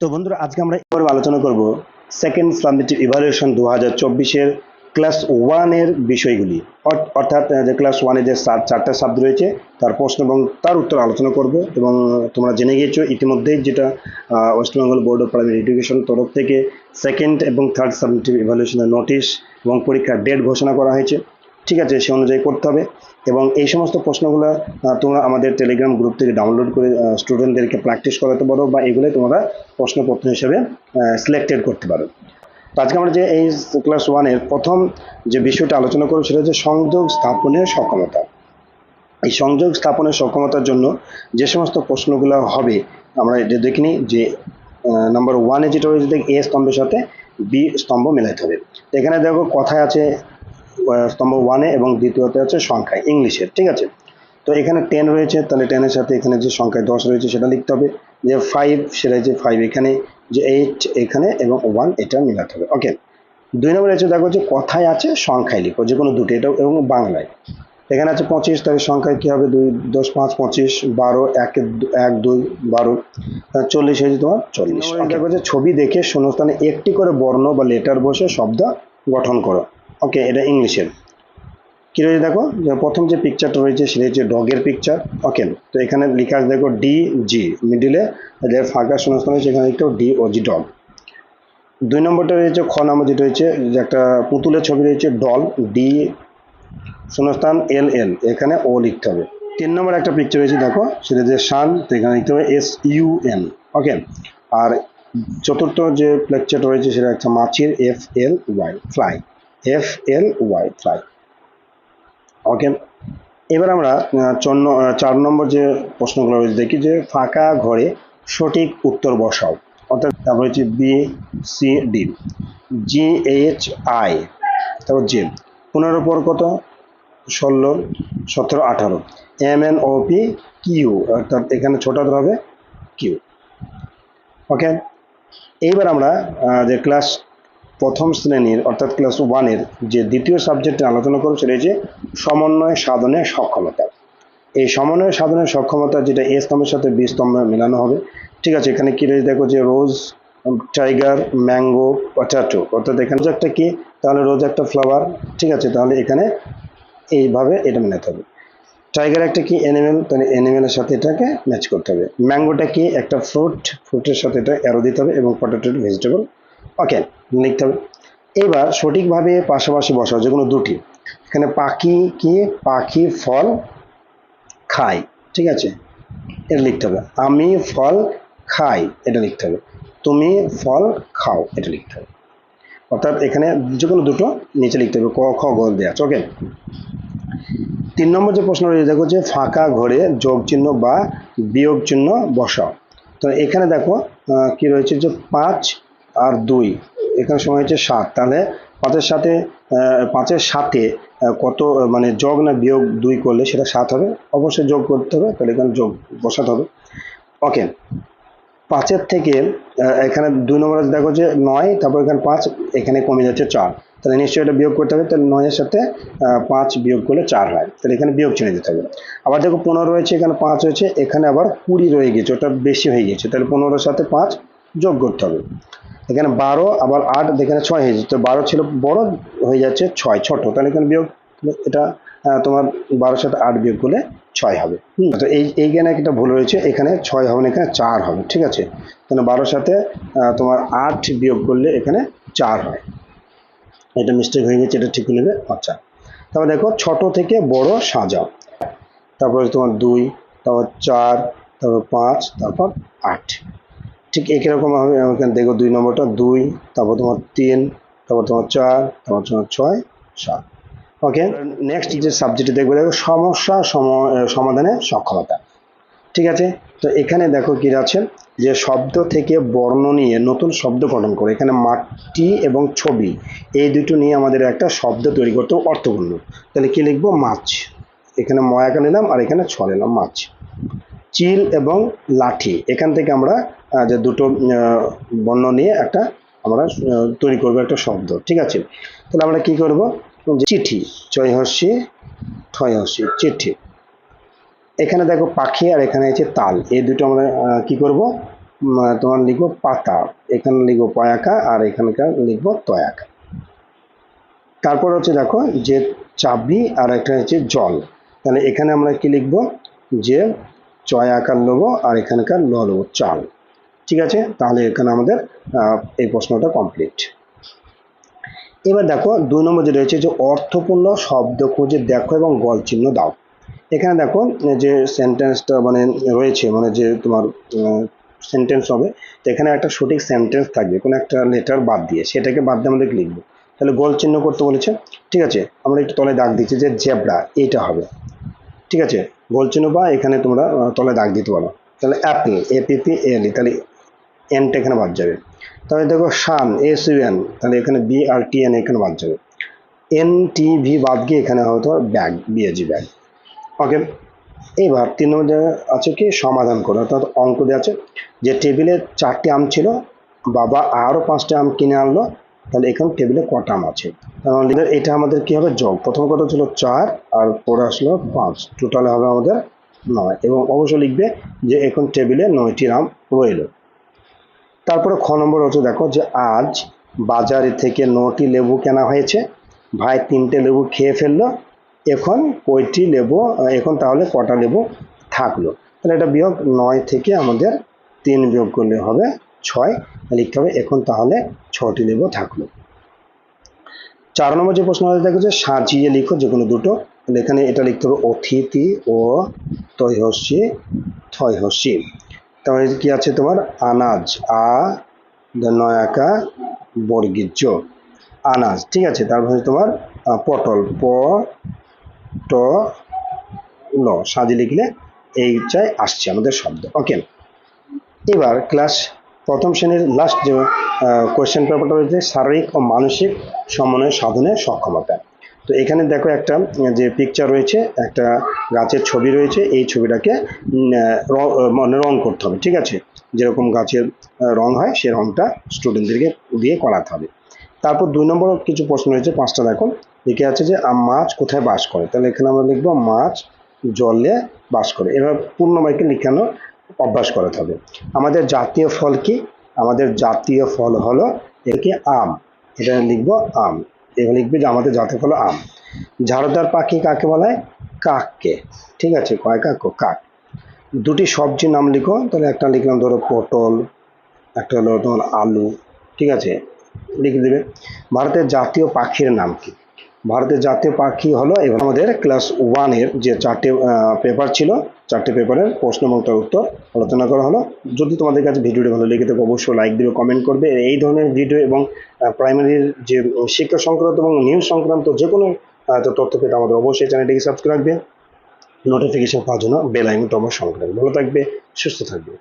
তো বন্ধুরা আজকে আমরা এবার আলোচনা করব সেকেন্ড সাবমিটিভ ইভালুয়েশন দু হাজার চব্বিশের ক্লাস ওয়ানের বিষয়গুলি। অর- অর্থাৎ যে ক্লাস ওয়ানে যে চার- চারটা শব্দ রয়েছে তার প্রশ্ন এবং তার উত্তর আলোচনা করব এবং তোমরা জেনে গিয়েছো ইতিমধ্যেই যেটা আহ, West Bengal board of primary education তরফ থেকে সেকেন্ড এবং থার্ড সাবমিটিভ ইভালুয়েশনের নোটিশ এবং পরীক্ষার ডেট ঘোষণা করা হয়েছে। ঠিক আছে, সে অনুযায়ী করতে হবে। এবং এই সমস্ত প্রশ্নগুলো তোমরা আমাদের টেলিগ্রাম গ্রুপ থেকে ডাউনলোড করে স্টুডেন্টদেরকে প্র্যাকটিস করাতে পারো বা এগুলো তোমরা প্রশ্নপত্র হিসেবে সিলেক্টেড করতে পারো। আজকে আমরা যে এই ক্লাস ওয়ানের প্রথম যে বিষয়টা আলোচনা করব, সেটা হচ্ছে সংযোগ স্থাপনের সক্ষমতা। এই সংযোগ স্থাপনের সক্ষমতার জন্য যে সমস্ত প্রশ্নগুলো হবে, আমরা এটা দেখিনি যে নাম্বার ওয়ানে যেটা রয়েছে দেখ এ স্তম্ভের সাথে বি স্তম্ভ মেলাতে হবে। এখানে দেখো কথায় আছে স্তম্ভ ওয়ানে এবং দ্বিতীয়তে আছে সংখ্যায় ইংলিশের ঠিক আছে? তো এখানে টেন রয়েছে তাহলে টেনের সাথে এখানে যে সংখ্যায় দশ রয়েছে সেটা লিখতে হবে। যে ফাইভ সেটা যে ফাইভ এখানে যে এইট এখানে এবং ওয়ান এটা মিলাতে হবে ওকে দুই নম্বরে আছে দেখো যে কথায় আছে সংখ্যায় লিখো যে কোনো দুটো এটা এবং বাংলায়। এখানে আছে পঁচিশ তাহলে সংখ্যায় কী হবে? দুই দশ পাঁচ পঁচিশ বারো এক এক দুই বারো চল্লিশ হয়েছে তোমার চল্লিশ দেখো যে ছবি দেখে শূন্যস্থানে একটি করে বর্ণ বা লেটার বসে শব্দ গঠন করো। ওকে এটা ইংলিশের। কি রয়েছে দেখো? প্রথম যে পিকচারটা রয়েছে, সেটা হচ্ছে ডগের পিকচার ওকে তো এখানে লেখা আছে দেখো ডি জি মিডিলে যে ফাঁকা শূন্যস্থান রয়েছে এখানে লিখতে ডি ও জি ডগ দুই নম্বরটা রয়েছে, খ নম্বর যেটা রয়েছে, যে একটা পুতুলের ছবি রয়েছে ডল ডি শূন্যস্থান এল এল এখানে ও লিখতে হবে। তিন নম্বর একটা পিকচার রয়েছে, দেখো, সেটা যে সান তো এখানে লিখতে হবে এস ইউ এন ওকে আর চতুর্থ যে পিকচারটা রয়েছে, সেটা হচ্ছে মাছির F L Y fly F L Y fly okay এবার আমরা চার নম্বর যে প্রশ্নগুলো রয়েছে, দেখি যে ফাঁকা ঘরে সঠিক উত্তর বসাও। অর্থাৎ তারপর হচ্ছে B C D G H I তারপর জে পনেরো পর কত? ষোলো, সতেরো, আঠারো। M N O P Q অর্থাৎ এখানে ছোট হাতের হবে কিউ ওকে এইবার আমরা যে ক্লাস প্রথম শ্রেণির, অর্থাৎ ক্লাস ওয়ানের যে দ্বিতীয় সাবজেক্টে আলোচনা করব সেটা হচ্ছে সমন্বয় সাধনের সক্ষমতা। এই সমন্বয় সাধনের সক্ষমতা যেটা এ স্তম্ভের সাথে বি স্তম্ভে মেলানো হবে, ঠিক আছে? এখানে কি রয়েছে? দেখো যে রোজ টাইগার ম্যাঙ্গো পটাটো অর্থাৎ এখানে একটা কি? তাহলে রোজ একটা ফ্লাওয়ার ঠিক আছে? তাহলে এখানে এইভাবে এটা মেলাতে হবে। টাইগার একটা কি? অ্যানিমেল তাহলে অ্যানিমেলের সাথে এটাকে ম্যাচ করতে হবে। ম্যাঙ্গোটা কি? একটা ফ্রুট ফ্রুটের সাথে এটা অ্যারো দিতে হবে এবং পটেটো ভেজিটেবল ওকে, লিখতে হবে। এবার সঠিকভাবে পাশাপাশি বসাও যে কোনো দুটি। এখানে পাখি কি? পাখি, ফল খায় ঠিক আছে? এটা লিখতে হবে। আমি ফল খাই, এটা লিখতে হবে। তুমি ফল খাও, এটা লিখতে হবে। অর্থাৎ এখানে যে কোনো দুটো নিচে লিখতে হবে, ক, খ, গ দেওয়া আছে ওকে? তিন নম্বর যে প্রশ্ন রয়েছে দেখো যে ফাঁকা ঘরে যোগ চিহ্ন বা বিয়োগ চিহ্ন বসাও। তো এখানে দেখো কি রয়েছে যে পাঁচ আর দুই, এখানে সময় হচ্ছে সাত। তাহলে পাঁচের সাথে পাঁচের সাথে কত মানে যোগ না বিয়োগ দুই করলে সেটা সাত হবে? অবশ্যই যোগ করতে হবে, তাহলে এখানে যোগ বসাতে হবে। ওকে, পাঁচের থেকে এখানে দুই নম্বরে দেখো যে নয়, তারপর এখানে পাঁচ, এখানে কমে যাচ্ছে চার। তাহলে নিশ্চয়ই এটা বিয়োগ করতে হবে, তাহলে নয়ের সাথে পাঁচ বিয়োগ করলে চার হয়। তাহলে এখানে বিয়োগ চিহ্ন দিতে হবে। আবার দেখো পনেরো রয়েছে, এখানে পাঁচ রয়েছে, এখানে আবার কুড়ি রয়ে গেছে, ওটা বেশি হয়ে গেছে। তাহলে পনেরোর সাথে পাঁচ যোগ করতে হবে। এখানে বারো, আবার আট, এখানে ছয় হয়ে যাচ্ছে। তো বারো ছিল বড়, হয়ে যাচ্ছে ছয়, ছোট। তাহলে এখানে বিয়োগ এটা তোমার বারোর সাথে আট বিয়োগ করলে ছয় হবে। তো এই, এইখানে একটা ভুল রয়েছে। এখানে ছয় হবে না, এখানে চার হবে। ঠিক আছে? তাহলে বারোর সাথে তোমার আট বিয়োগ করলে এখানে চার হয়। এটা মিস্টেক হয়ে গেছে, এটা ঠিক করে নেবে আচ্ছা। তারপর দেখো, ছোট থেকে বড় সাজাও। তারপর তোমার দুই, তারপর চার, তারপর পাঁচ, তারপর আট। ঠিক একই রকম হবে এখানে দেখো দুই নম্বরটা দুই, তারপর তোমার তিন, তারপর তোমার চার, তারপর তোমার ছয়, সাত। ওকে নেক্সট যে সাবজেক্টে দেখবে, দেখো সমস্যা সম- সমাধানের সক্ষমতা। ঠিক আছে? তো এখানে দেখো কি আছে, যে শব্দ থেকে বর্ণ নিয়ে নতুন শব্দ গঠন করে। এখানে মাটি এবং ছবি, এই দুটো নিয়ে আমাদের একটা শব্দ তৈরি করতে অর্থপূর্ণ। তাহলে কি লিখব? মাছ। এখানে ময়াকা নিলাম আর এখানে ছ নিলাম মাছ। চিল এবং লাঠি, এখান থেকে আমরা যে দুটো বর্ণ নিয়ে একটা আমরা তৈরি করব একটা শব্দ, ঠিক আছে? তাহলে আমরা কি করব? চিঠি ছয় হর্ষি ছয় হর্ষি চিঠি। এখানে দেখো পাখি আর এখানে আছে তাল। এই দুটো আমরা কি করব? তোমার লিখব পাতা, এখানে লিখব পয়াকা আর এখানকার লিখব তয়াকা। তারপর হচ্ছে দেখো যে চাবি আর একটা হচ্ছে জল। তাহলে এখানে আমরা কি লিখব? যে চয় আকার নেব আর এখানকার ল নেব চাল। ঠিক আছে? তাহলে এখানে আমাদের এই প্রশ্নটা কমপ্লিট এবার দেখো, দুই নম্বর যে রয়েছে যে অর্থপূর্ণ শব্দ খুঁজে দেখো এবং গল চিহ্ন দাও। এখানে দেখো, যে সেন্টেন্সটা মানে রয়েছে মানে যে তোমার সেন্টেন্স হবে, তো এখানে একটা সঠিক সেন্টেন্স থাকবে, কোনো একটা লেটার বাদ দিয়ে, সেটাকে বাদ দিয়ে আমাদের লিখব। তাহলে গোল চিহ্ন করতে বলেছে, ঠিক আছে? আমরা একটু তলে দাগ দিচ্ছি যে জেব্রা এটা হবে। ঠিক আছে? গোল চিহ্ন বা এখানে তোমরা তলে দাগ দিতে পারো। তাহলে অ্যাপেল এপিপি এল তাহলে এনটা এখানে বাদ যাবে। তাহলে দেখো শান এস ইউ এন তাহলে এখানে বি আর টি এন এখানে বাদ যাবে। এন টি ভি বাদ গিয়ে এখানে হয়তো ব্যাগ বিএজি ব্যাগ ওকে এবার তিন নম্বর আছে কি? সমাধান করো, অর্থাৎ অঙ্ক দেওয়া আছে যে টেবিলে চারটি আম ছিল, বাবা আরও পাঁচটা আম কিনে আনলো, তাহলে এখানে টেবিলে কটা আম আছে? তাহলে এটা আমাদের কি হবে? যোগ। প্রথম কটা ছিল? চার, আর পরে আসলো পাঁচ। টোটাল হবে আমাদের নয়। এবং অবশ্যই লিখবে যে এখন টেবিলে নয়টি আম রইল। তারপরে খ নম্বর হচ্ছে দেখো যে আজ বাজারে থেকে নটি লেবু কেনা হয়েছে। ভাই তিনটে লেবু খেয়ে ফেলল। এখন কয়টি লেবু, এখন তাহলে কটা লেবু থাকল? তাহলে এটা বিয়োগ নয় থেকে আমাদের তিন বিয়োগ করলে হবে ছয়। লিখতে হবে এখন তাহলে ছটি লেবু থাকল। চার নম্বর যে প্রশ্ন আছে, দেখো যে সাজিয়ে লিখো যে কোনো দুটো। এখানে এটা লিখতে হবে অতিথি ও তৈহস্যি থয়হস্যি তাহলে কি আছে তোমার? আনাজ। আ নয়াকা বর্গীর্য। আনাজ, ঠিক আছে? তারপরে তোমার পটল। প, ট ল সাজি লিখলে এই চাই আসছে আমাদের শব্দ। ওকে? এবার ক্লাস প্রথম শ্রেণির লাস্ট যে কোয়েশ্চেন পেপারটা রয়েছে, শারীরিক ও মানসিক সমন্বয় সাধনের সক্ষমতা। তো এখানে দেখো একটা যে পিকচার রয়েছে, একটা গাছের ছবি রয়েছে, এই ছবিটাকে মানে রং করতে হবে, ঠিক আছে? যেরকম গাছের রং হয়, সে রংটা স্টুডেন্টদেরকে দিয়ে করাতে হবে। তারপর দুই নম্বর কিছু প্রশ্ন রয়েছে, পাঁচটা দেখো। লিখে আছে যে মাছ কোথায় বাস করে? তাহলে এখানে আমরা লিখব, মাছ জলে বাস করে। এবার পূর্ণ বাক্যে লিখানো অভ্যাস করাতে হবে। আমাদের জাতীয় ফল কি? আমাদের জাতীয় ফল হলো একে আম। এটা লিখব আম। লিখবে যে আমাদের জাতীয় ফল আম। ঝাড়দার পাখি কাকে বলা? হয় কাককে। ঠিক আছে, কয় কাক? কাক। দুটি সবজির নাম লিখো, তাহলে একটা লিখলাম ধরো পটল, একটা হলো তোমার আলু, ঠিক আছে? লিখে দেবে। ভারতের জাতীয় পাখির নাম কি? ভারতের জাতীয় পাখি হলো এবং আমাদের ক্লাস ওয়ানের যে চারটে পেপার ছিল, চারটে পেপারের প্রশ্ন এবং তার উত্তর আলোচনা করা হলো। যদি তোমাদের কাছে ভিডিওটি ভালো লেগে থাকে, অবশ্যই লাইক দিবে কমেন্ট করবে। এই ধরনের ভিডিও এবং প্রাইমারির যে শিক্ষা সংক্রান্ত এবং নিউজ সংক্রান্ত যে কোনো তথ্য পেতে আমাদের অবশ্যই চ্যানেলটিকে সাবস্ক্রাইব রাখবে নোটিফিকেশন পাওয়ার জন্য বেল আইকনটা অবশ্যই রাখবে। ভালো থাকবে, সুস্থ থাকবে।